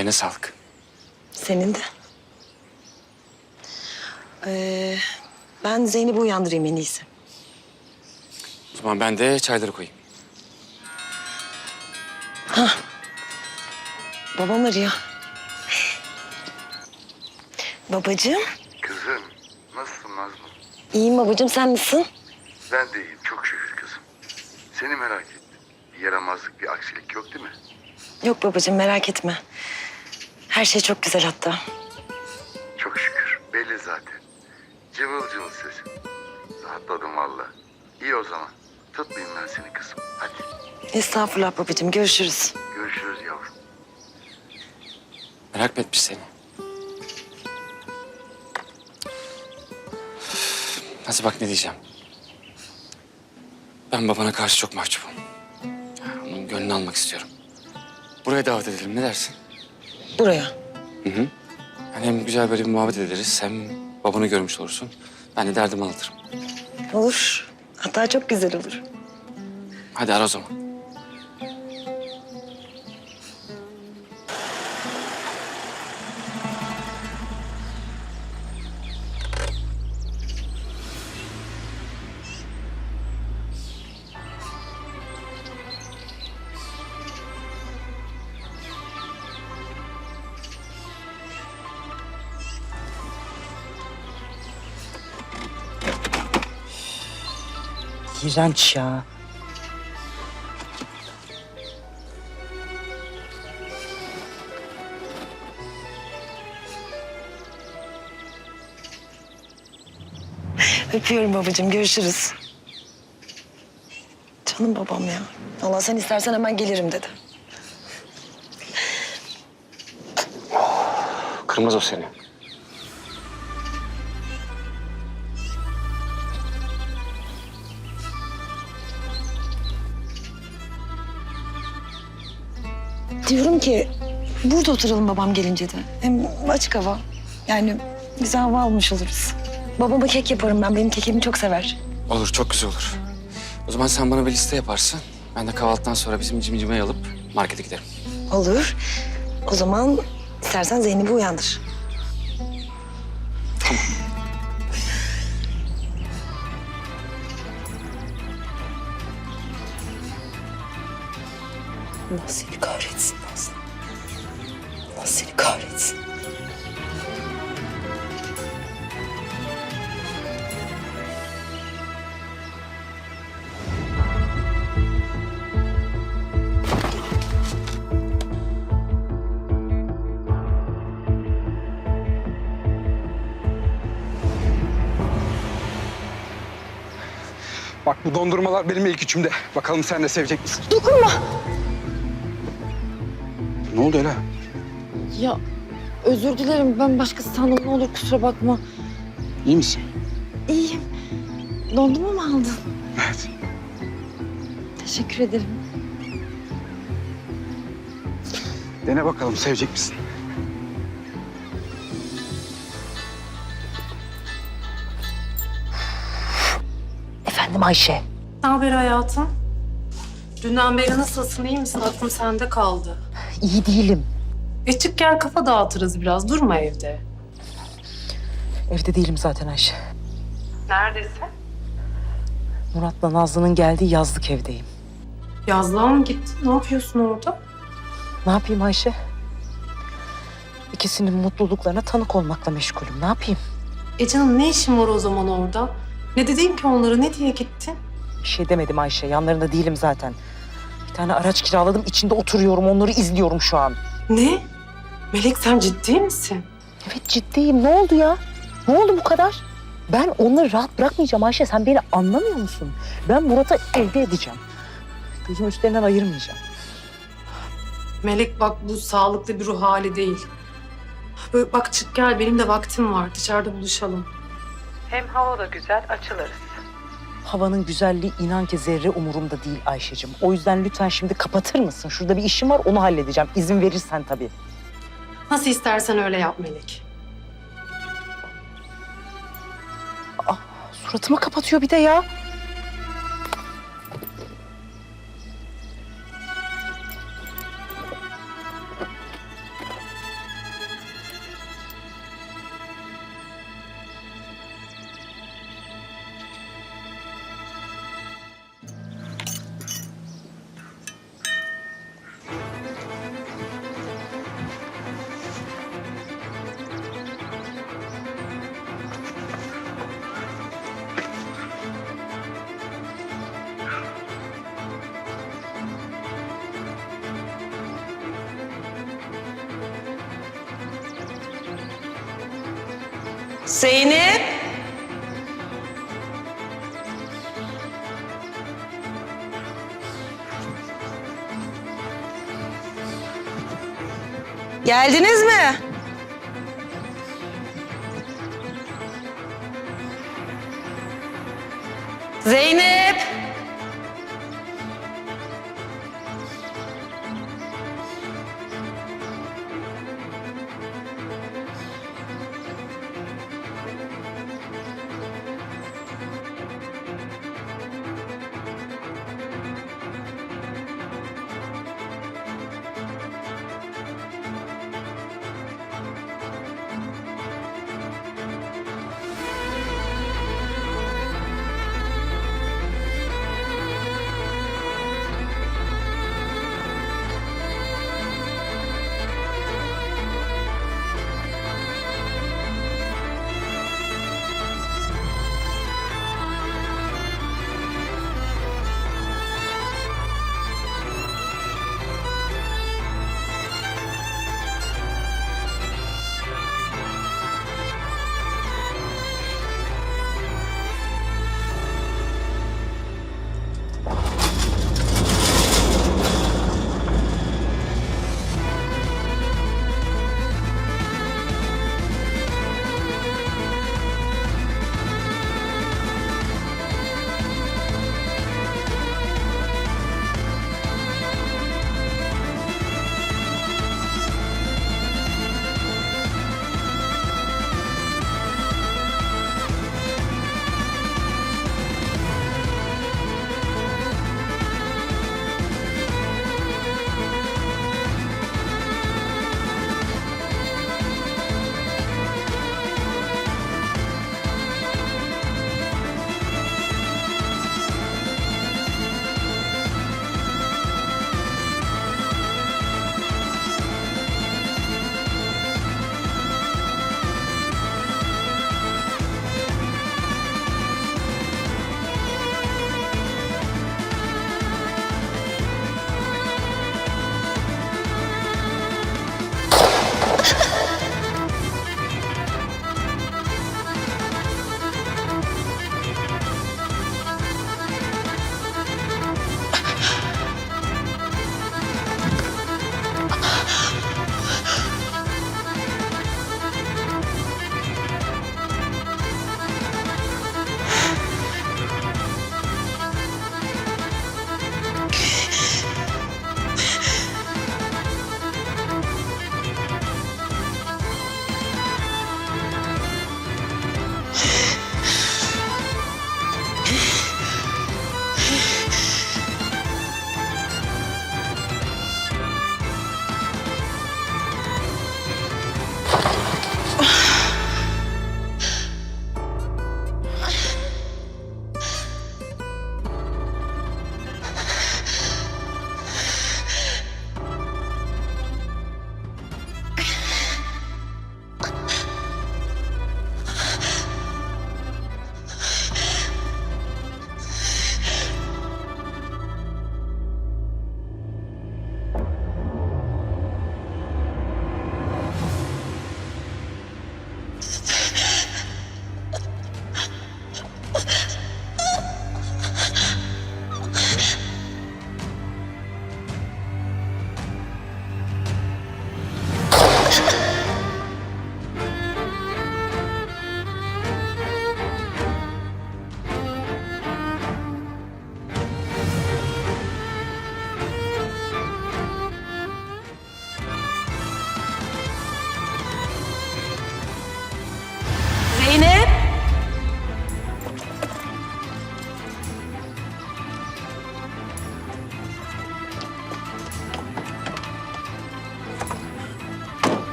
Ellerine sağlık. Senin de. Ee, ben Zeynep'i uyandırayım en iyisi. O zaman ben de çayları koyayım. Babam arıyor. Babacığım. Kızım, nasılsın Nazlı? İyiyim babacığım sen nasılsın? Ben de iyiyim, çok şükür kızım. Seni merak ettim. Bir yaramazlık, bir aksilik yok değil mi? Yok babacığım merak etme. Her şey çok güzel hatta. Çok şükür, belli zaten. Cıvıl cıvıl sesin. Rahatladım valla. İyi o zaman. Tutmayayım ben seni kızım. Hadi, Estağfurullah babacığım görüşürüz. görüşürüz yavrum. Merak mı etmiş seni? Hadi bak ne diyeceğim. Ben babana karşı çok mahcubum. Onun gönlünü almak istiyorum. Buraya davet edelim ne dersin? Buraya. Hı hı. Yani hem güzel böyle bir muhabbet ederiz hem babanı görmüş olursun. Ben de derdimi anlatırım. Olur. Hatta çok güzel olur. Hadi ara o zaman. İğrenç ya. Öpüyorum babacığım görüşürüz. Canım babam ya. Allah sen istersen hemen gelirim dedi. Kırmaz o seni. Diyorum ki burada oturalım babam gelince de. Hem açık hava. Yani güzel hava almış oluruz. Babama kek yaparım ben. Benim kekimi çok sever. Olur çok güzel olur. O zaman sen bana bir liste yaparsın. Ben de kahvaltıdan sonra bizim cimcimeyi alıp markete giderim. Olur. O zaman istersen Zeynep'i uyandır. Allah seni kahretsin Nazlı. Allah seni kahretsin. Bak bu dondurmalar benim ilk üçümde. Bakalım sen de sevecek misin? Dokunma. Ne oldu Ela? Ya özür dilerim ben başkası sandım ne olur kusura bakma. İyi misin? İyiyim. Dondurma mı aldın? Evet. Teşekkür ederim. Dene bakalım sevecek misin? Efendim Ayşe. Ne haber hayatım? Dünden beri nasılsın, iyi misin? Aklım sende kaldı. İyi değilim. E çık gel kafa dağıtırız biraz, durma evde. Evde değilim zaten Ayşe. Neredesin? Murat'la Nazlı'nın geldiği yazlık evdeyim. Yazlığa mı gittin? Ne yapıyorsun orada? Ne yapayım Ayşe? İkisinin mutluluklarına tanık olmakla meşgulüm. Ne yapayım? E canım ne işin var o zaman orada? Ne dedin ki onlara, ne diye gittin? Bir şey demedim Ayşe. Yanlarında değilim zaten. Bir tane araç kiraladım. içinde oturuyorum. Onları izliyorum şu an. Ne? Melek sen ciddi misin? Evet ciddiyim. Ne oldu ya? Ne oldu bu kadar? Ben onları rahat bırakmayacağım Ayşe. Sen beni anlamıyor musun? Ben Murat'ı elde edeceğim. Gözüm üstlerinden ayırmayacağım. Melek bak bu sağlıklı bir ruh hali değil. Böyle bak çık gel benim de vaktim var dışarıda buluşalım. Hem hava da güzel açılırız. Havanın güzelliği inan ki zerre umurumda değil Ayşe'cim. O yüzden lütfen şimdi kapatır mısın? Şurada bir işim var onu halledeceğim. İzin verirsen tabii. Nasıl istersen öyle yap Melek. Suratıma kapatıyor bir de ya. Zeynep. Geldiniz mi?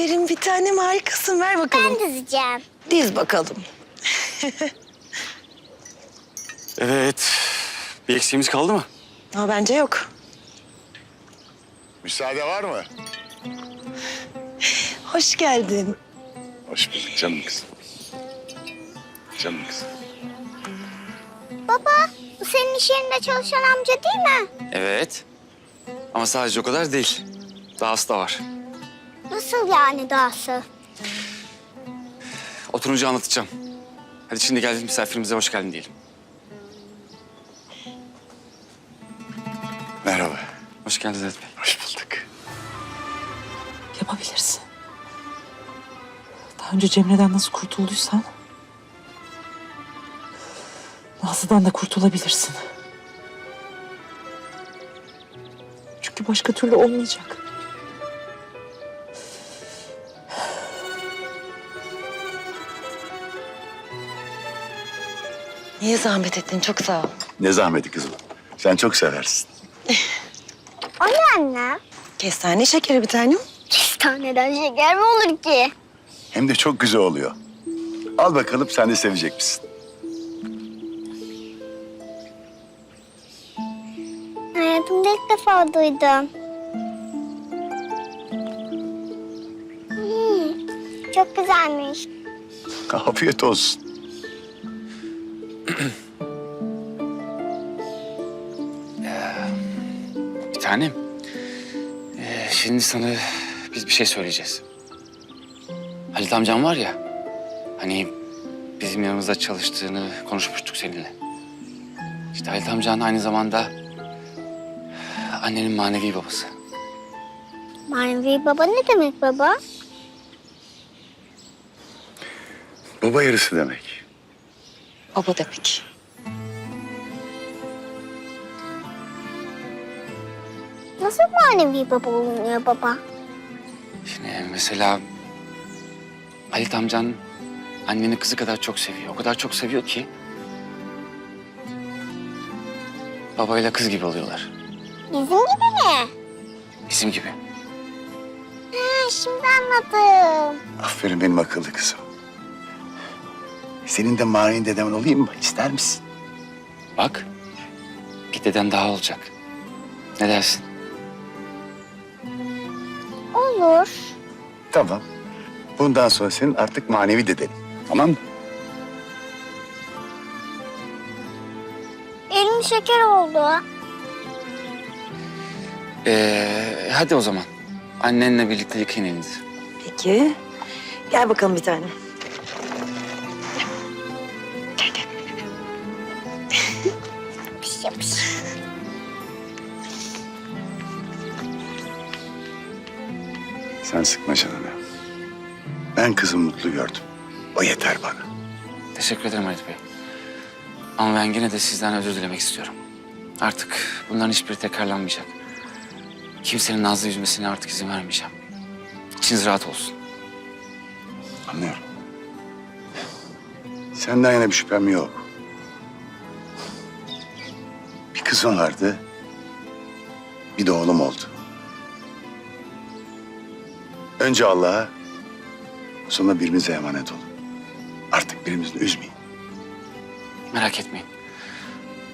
Aferin bir tanem harikasın. Ver bakalım. Ben dizeceğim. Diz bakalım. Evet. Bir eksiğimiz kaldı mı? Ama bence yok. Müsaade var mı? Hoş geldin. Hoş bulduk canım kızım. Canım kızım. Baba bu senin iş yerinde çalışan amca değil mi? Evet. Ama sadece o kadar değil. Dahası da var. Nasıl yani dahası? Oturunca anlatacağım. Hadi şimdi geldik misafirimize hoş geldin diyelim. Merhaba. Hoş geldiniz Vedat Bey. Hoş bulduk. Yapabilirsin. Daha önce Cemre'den nasıl kurtulduysan... Nazlı'dan da kurtulabilirsin. Çünkü başka türlü olmayacak. Niye zahmet ettin? Çok sağ ol. Ne zahmeti kızım. Sen çok seversin. O ne anne? Kestane şekeri bir tanem. Kestaneden şeker mi olur ki? Hem de çok güzel oluyor. Al bakalım sen de sevecek misin? Hayatımda ilk defa duydum. Hmm, çok güzelmiş. Afiyet olsun. Bir tanem. Ee, şimdi sana biz bir şey söyleyeceğiz. Halit amcam var ya. Hani bizim yanımızda çalıştığını konuşmuştuk seninle. İşte Halit amcan aynı zamanda annenin manevi babası. Manevi baba ne demek baba? Baba yarısı demek. Baba demek. Nasıl manevi baba olunuyor baba? Şimdi mesela Halit amcan anneni kızı kadar çok seviyor. O kadar çok seviyor ki babayla kız gibi oluyorlar. Bizim gibi mi? Bizim gibi. Ha, şimdi anladım. Aferin benim akıllı kızım. Senin de manevi dedemin olayım mı? İster misin? Bak bir deden daha olacak. Ne dersin? Olur. Tamam. Bundan sonra senin artık manevi dedenin. Tamam mı? Elim şeker oldu. Ee, hadi o zaman. Annenle birlikte yıkayın elinizi. Peki. Gel bakalım bir tane. Sen sıkma canını. Ben kızımı mutlu gördüm. O yeter bana. Teşekkür ederim Halit Bey. Ama ben yine de sizden özür dilemek istiyorum. Artık bunların hiçbiri tekrarlanmayacak. Kimsenin Nazlı yüzmesine artık izin vermeyeceğim. İçiniz rahat olsun. Anlıyorum. Senden yana bir şüphem yok. Bir kızım vardı. Bir de oğlum oldu. Önce Allah'a, sonra birbirimize emanet olun. Artık birbirimizi üzmeyin. Merak etmeyin.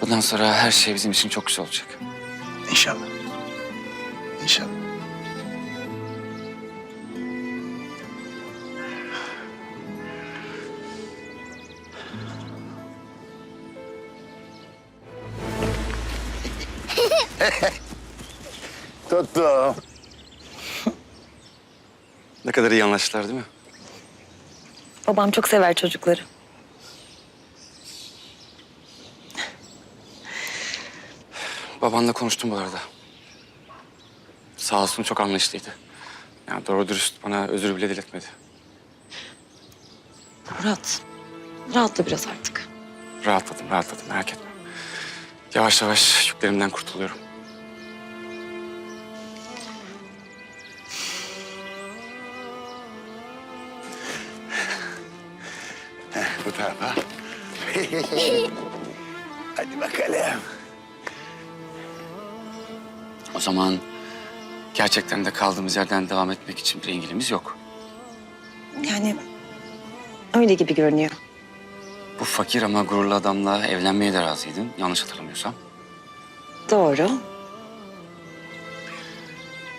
Bundan sonra her şey bizim için çok güzel olacak. İnşallah. İnşallah. Tuttum. Ne kadar iyi anlaştılar değil mi? Babam çok sever çocukları. Babanla konuştum bu arada. Sağ olsun çok anlayışlıydı. Yani doğru dürüst bana özür bile diletmedi. Murat, rahatla biraz artık. Rahatladım, rahatladım merak etme. Yavaş yavaş yüklerimden kurtuluyorum. Tarafa. Hadi bakalım. O zaman gerçekten de kaldığımız yerden devam etmek için bir engelimiz yok. Yani öyle gibi görünüyor. Bu fakir ama gururlu adamla evlenmeye de razıydın. Yanlış hatırlamıyorsam. Doğru.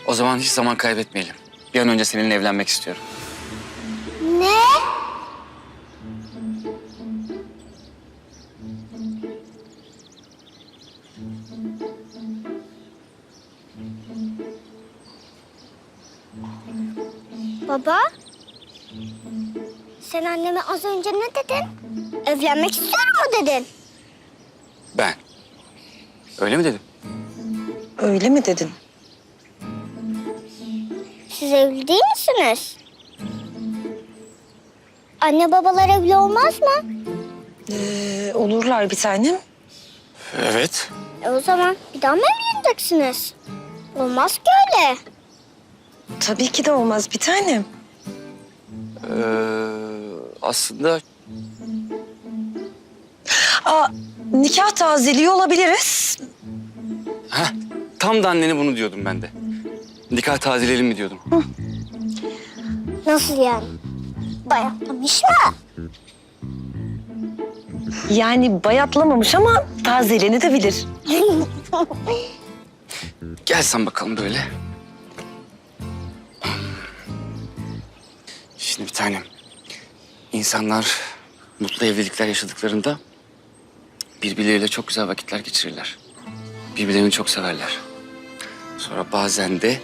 O zaman hiç zaman kaybetmeyelim. Bir an önce seninle evlenmek istiyorum. Baba? Sen anneme az önce ne dedin? Evlenmek istiyorum mu dedin? Ben. Öyle mi dedim? Öyle mi dedin? Siz evli değil misiniz? Anne babalar evli olmaz mı? Ee, olurlar bir tanem. Evet. E o zaman bir daha mı evleneceksiniz? Olmaz ki öyle. Tabii ki de olmaz bir tanem. Ee, aslında Aa, nikah tazeliği olabiliriz. Heh, tam da annene bunu diyordum ben de. Nikah tazeleyelim mi diyordum. Nasıl yani? Bayatlamış mı? Yani bayatlamamış ama tazelenebilir. Gel sen bakalım böyle. Tanem. İnsanlar mutlu evlilikler yaşadıklarında birbirleriyle çok güzel vakitler geçirirler. Birbirlerini çok severler. Sonra bazen de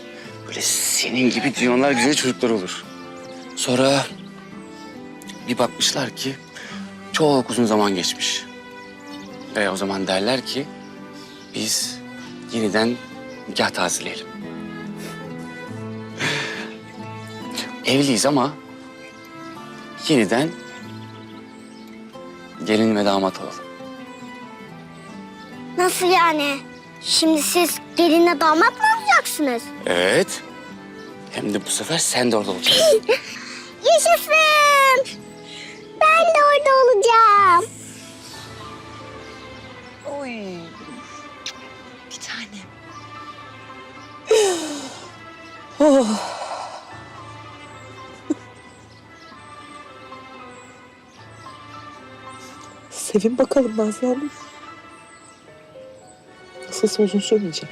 böyle senin gibi dünyalar güzel çocuklar olur. Sonra bir bakmışlar ki çok uzun zaman geçmiş. Ve o zaman derler ki biz yeniden nikah tazeleyelim. Evliyiz ama yeniden gelin ve damat olalım. Nasıl yani? Şimdi siz gelinle damat mı olacaksınız? Evet. Hem de bu sefer sen de orada olacaksın. Yaşasın! Ben de orada olacağım. Oy. Bir tanem. Oh. Sevin bakalım Nazlı Hanım. Nasılsa uzun sürmeyecek.